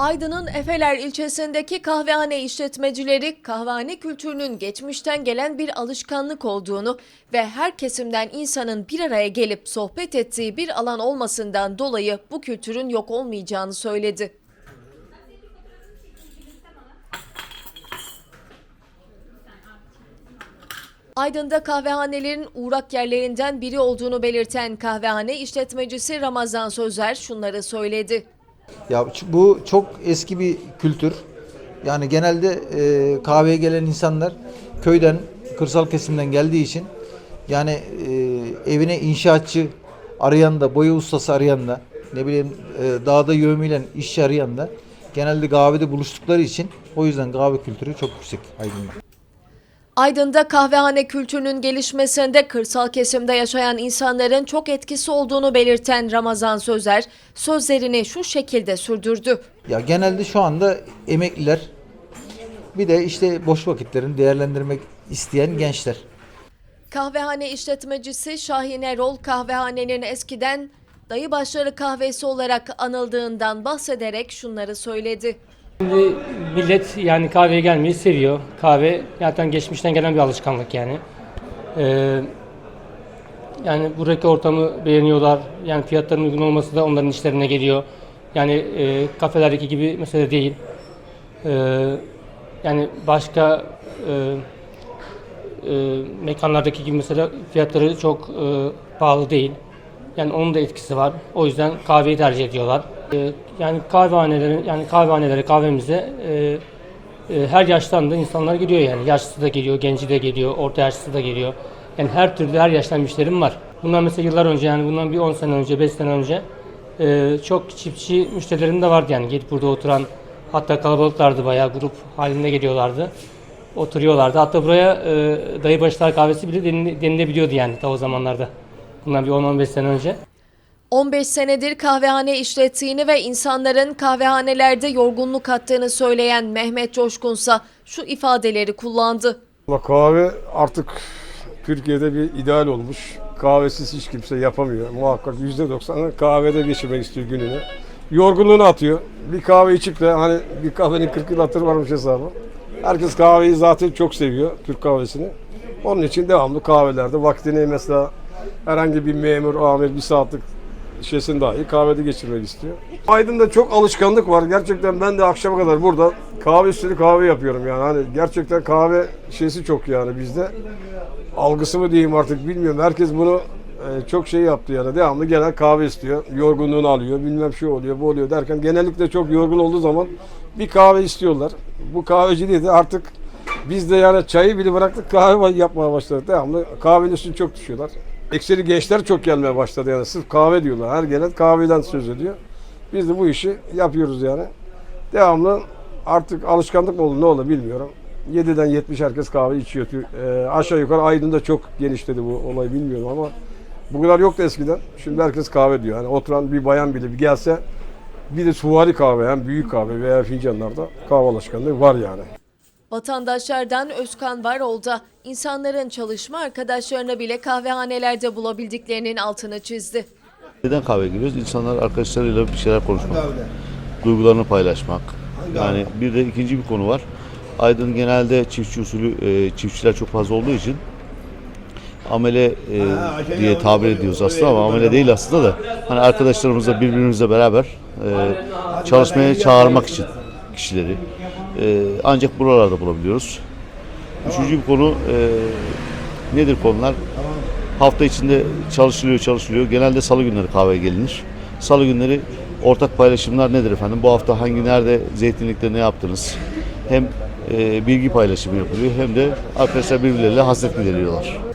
Aydın'ın Efeler ilçesindeki kahvehane işletmecileri kahvehane kültürünün geçmişten gelen bir alışkanlık olduğunu ve her kesimden insanın bir araya gelip sohbet ettiği bir alan olmasından dolayı bu kültürün yok olmayacağını söyledi. Aydın'da kahvehanelerin uğrak yerlerinden biri olduğunu belirten kahvehane işletmecisi Ramazan Sözer şunları söyledi. Ya bu çok eski bir kültür. Yani genelde e, kahveye gelen insanlar köyden, kırsal kesimden geldiği için yani e, evine inşaatçı arayan da, boya ustası arayan da, ne bileyim e, dağda yövmiyle işçi arayan da genelde kahvede buluştukları için o yüzden kahve kültürü çok yüksek Aydın'da. Aydın'da kahvehane kültürünün gelişmesinde kırsal kesimde yaşayan insanların çok etkisi olduğunu belirten Ramazan Sözer, sözlerini şu şekilde sürdürdü. Ya genelde şu anda emekliler bir de işte boş vakitlerini değerlendirmek isteyen gençler. Kahvehane işletmecisi Şahin Erol, kahvehanenin eskiden dayı başları kahvesi olarak anıldığından bahsederek şunları söyledi. Şimdi millet yani kahveye gelmeyi seviyor. Kahve zaten geçmişten gelen bir alışkanlık yani. Ee, yani buradaki ortamı beğeniyorlar. Yani fiyatların uygun olması da onların işlerine geliyor. Yani e, kafelerdeki gibi mesele değil. Ee, yani başka e, e, mekanlardaki gibi mesela fiyatları çok e, pahalı değil. Yani onun da etkisi var. O yüzden kahveyi tercih ediyorlar. E, yani kahvehanelerin yani kahvehanelere kahvemize e, e, her yaştan da insanlar geliyor yani. Yaşlısı da geliyor, genci de geliyor, orta yaşlısı da geliyor. Yani her türlü her yaştan müşterim var. Bundan mesela yıllar önce yani bundan bir 10 sene önce, 5 sene önce e, çok çiftçi müşterilerim de vardı yani gelip burada oturan hatta kalabalıklardı bayağı grup halinde geliyorlardı. Oturuyorlardı. Hatta buraya e, dayı başlar kahvesi bile denile- denilebiliyordu yani ta o zamanlarda. Bundan bir 10-15 sene önce. 15 senedir kahvehane işlettiğini ve insanların kahvehanelerde yorgunluk attığını söyleyen Mehmet Coşkunsa şu ifadeleri kullandı. Kahve artık Türkiye'de bir ideal olmuş. Kahvesiz hiç kimse yapamıyor. Muhakkak %90'ı kahvede geçirmek istiyor gününü. Yorgunluğunu atıyor. Bir kahve içip de hani bir kahvenin 40 yıl hatırı varmış hesabı. Herkes kahveyi zaten çok seviyor, Türk kahvesini. Onun için devamlı kahvelerde vaktini mesela herhangi bir memur, amir bir saatlik şeysin dahi kahvede geçirmek istiyor. Aydın'da çok alışkanlık var. Gerçekten ben de akşama kadar burada kahve üstüne kahve yapıyorum yani. Hani gerçekten kahve şeysi çok yani bizde. Algısı mı diyeyim artık bilmiyorum. Herkes bunu e, çok şey yaptı yani. Devamlı gelen kahve istiyor. Yorgunluğunu alıyor. Bilmem şey oluyor, bu oluyor derken genellikle çok yorgun olduğu zaman bir kahve istiyorlar. Bu kahveciliği de artık biz de yani çayı bile bıraktık kahve yapmaya başladık. Devamlı kahvenin üstüne çok düşüyorlar. Ekseri gençler çok gelmeye başladı yani. Sırf kahve diyorlar. Her gelen kahveden söz ediyor. Biz de bu işi yapıyoruz yani. Devamlı artık alışkanlık oldu ne oldu bilmiyorum. 7'den 70 herkes kahve içiyor. Ee, aşağı yukarı Aydın'da çok genişledi bu olay bilmiyorum ama bu kadar yoktu eskiden. Şimdi herkes kahve diyor. Yani oturan bir bayan bile bir gelse bir de suvari kahve hem büyük kahve veya fincanlarda kahve alışkanlığı var yani. Vatandaşlardan Özkan Varol da insanların çalışma arkadaşlarını bile kahvehanelerde bulabildiklerinin altını çizdi. Neden kahve giriyoruz? İnsanlar arkadaşlarıyla bir şeyler konuşmak, duygularını paylaşmak. Yani bir de ikinci bir konu var. Aydın genelde çiftçi usulü, e, çiftçiler çok fazla olduğu için amele e, diye tabir ediyoruz aslında ama amele değil aslında da hani arkadaşlarımızla birbirimizle beraber e, çalışmaya çağırmak için kişileri e, ancak buralarda bulabiliyoruz. Üçüncü bir konu e, nedir konular? Hafta içinde çalışılıyor çalışılıyor. Genelde salı günleri kahveye gelinir. Salı günleri ortak paylaşımlar nedir efendim? Bu hafta hangi nerede zeytinlikte ne yaptınız? Hem e, bilgi paylaşımı yapılıyor hem de arkadaşlar birbirleriyle hasret gideriyorlar.